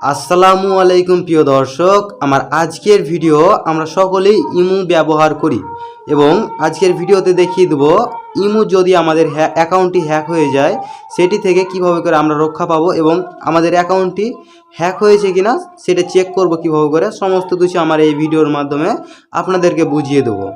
আসসালামু আলাইকুম প্রিয় দর্শক, আমার আজকের ভিডিও আমরা সকলেই ইমু ব্যবহার করি এবং আজকের ভিডিওতে দেখিয়ে দেবো ইমু যদি আমাদের অ্যাকাউন্টটি হ্যাক হয়ে যায়, সেটি থেকে কীভাবে করে আমরা রক্ষা পাবো এবং আমাদের অ্যাকাউন্টটি হ্যাক হয়েছে কিনা, সেটা চেক করব কীভাবে করে, সমস্ত কিছু আমার এই ভিডিওর মাধ্যমে আপনাদেরকে বুঝিয়ে দেবো।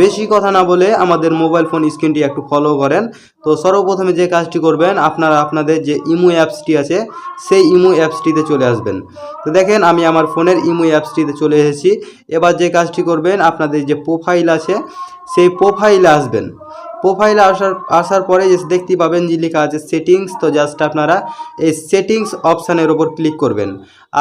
বেশি কথা না বলে আমাদের মোবাইল ফোন স্ক্রিনটি একটু ফলো করেন। তো সর্বপ্রথমে যে কাজটি করবেন, আপনারা আপনাদের যে ইমু অ্যাপসটি আছে, সেই ইমু অ্যাপসটিতে চলে আসবেন। তো দেখেন, আমি আমার ফোনের ইমু অ্যাপসটিতে চলে এসেছি। এবার যে কাজটি করবেন, আপনাদের যে প্রোফাইল আছে, সেই প্রোফাইলে আসবেন। প্রোফাইলে আসার আসার পরে দেখতে পাবেন যে লেখা আছে সেটিংস তো জাস্ট আপনারা এই সেটিংস অপশানের ওপর ক্লিক করবেন।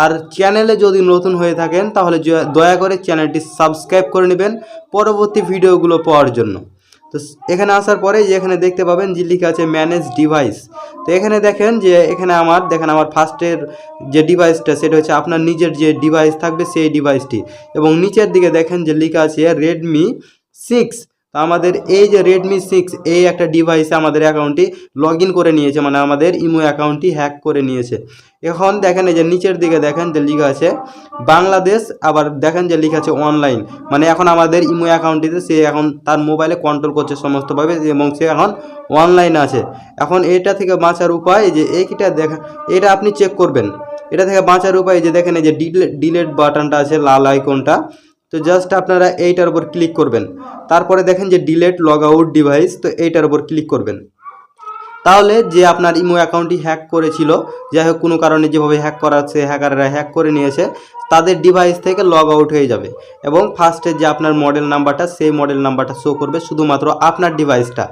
আর চ্যানেলে যদি নতুন হয়ে থাকেন, তাহলে দয়া করে চ্যানেলটি সাবস্ক্রাইব করে নেবেন পরবর্তী ভিডিওগুলো পাওয়ার জন্য। তো এখানে আসার পরে যে এখানে দেখতে পাবেন যে লেখা আছে ম্যানেজ ডিভাইস তো এখানে দেখেন যে, এখানে আমার, দেখেন আমার ফার্স্টের যে ডিভাইসটা সেটা হচ্ছে আপনার নিজের যে ডিভাইস থাকবে সেই ডিভাইসটি এবং নিচের দিকে দেখেন যে লেখা আছে রেডমি সিক্স তো আমাদের এই যে রেডমি সিক্স এই একটা ডিভাইসে আমাদের অ্যাকাউন্টটি লগ করে নিয়েছে মানে আমাদের ইমো অ্যাকাউন্টটি হ্যাক করে নিয়েছে। এখন দেখেন এই যে নিচের দিকে দেখেন যে লেখা আছে, বাংলাদেশ, আবার দেখেন যে লেখা আছে অনলাইন মানে এখন আমাদের ইমো অ্যাকাউন্টটিতে সে এখন তার মোবাইলে কন্ট্রোল করছে সমস্তভাবে, এবং সে এখন অনলাইন আছে। এখন এটা থেকে বাঁচার উপায় যে এইটা দেখা, এটা আপনি চেক করবেন। এটা থেকে বাঁচার উপায় যে দেখেন এই যে ডিলেট বাটনটা আছে, লাল আইকনটা তো জাস্ট আপনারা এইটার উপর ক্লিক করবেন। তারপরে দেখেন যে ডিলেট লগ আউট ডিভাইস তো এইটার উপর ক্লিক করবেন। তাহলে যে আপনার ইমো অ্যাকাউন্টটি হ্যাক করেছিল, যাই হোক কোনো কারণে যেভাবে হ্যাক করাচ্ছে হ্যাকাররা হ্যাক করে নিয়েছে তাদের ডিভাইস থেকে লগ আউট হয়ে যাবে এবং ফার্স্টে যে আপনার মডেল নাম্বারটা সেই মডেল নাম্বারটা শো করবে শুধুমাত্র আপনার ডিভাইসটা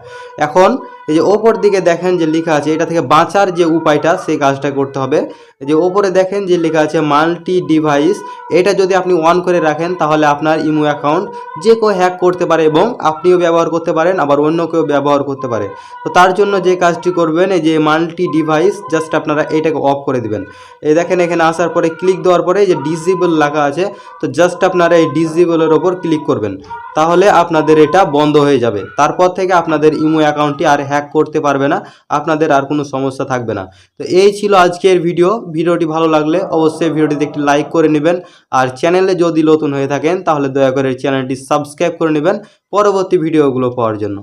এখন এই যে ওপর দিকে দেখেন যে লেখা আছে, এটা থেকে বাঁচার যে উপায়টা, সেই কাজটা করতে হবে। যে ওপরে দেখেন যে লেখা আছে মাল্টি ডিভাইস এটা যদি আপনি অন করে রাখেন, তাহলে আপনার ইমো অ্যাকাউন্ট যে কেউ হ্যাক করতে পারে এবং আপনিও ব্যবহার করতে পারেন, আবার অন্য কেউ ব্যবহার করতে পারে। তো তার জন্য যে কাজটি করবেন, এই যে মাল্টি ডিভাইস জাস্ট আপনারা এটাকে অফ করে দিবেন। এই দেখেন এখানে আসার পরে ক্লিক দেওয়ার পরে যে ডিসেবল লেখা আছে, তো জাস্ট আপনারা এই ডিসেবলের ওপর ক্লিক করবেন। তাহলে আপনাদের এটা বন্ধ হয়ে যাবে। তারপর থেকে আপনাদের ইমো অ্যাকাউন্টটি আর হ্যাক করতে পারবে না, আপনাদের আর কোনো সমস্যা থাকবে না। তো এই ছিল আজকের ভিডিও। ভিডিওটি ভালো লাগলে অবশ্যই ভিডিওটিতে একটি লাইক করে নেবেন। আর চ্যানেলে যদি নতুন হয়ে থাকেন, তাহলে দয়া করে চ্যানেলটি সাবস্ক্রাইব করে নেবেন। পরবর্তী ভিডিওগুলো পাওয়ার জন্য।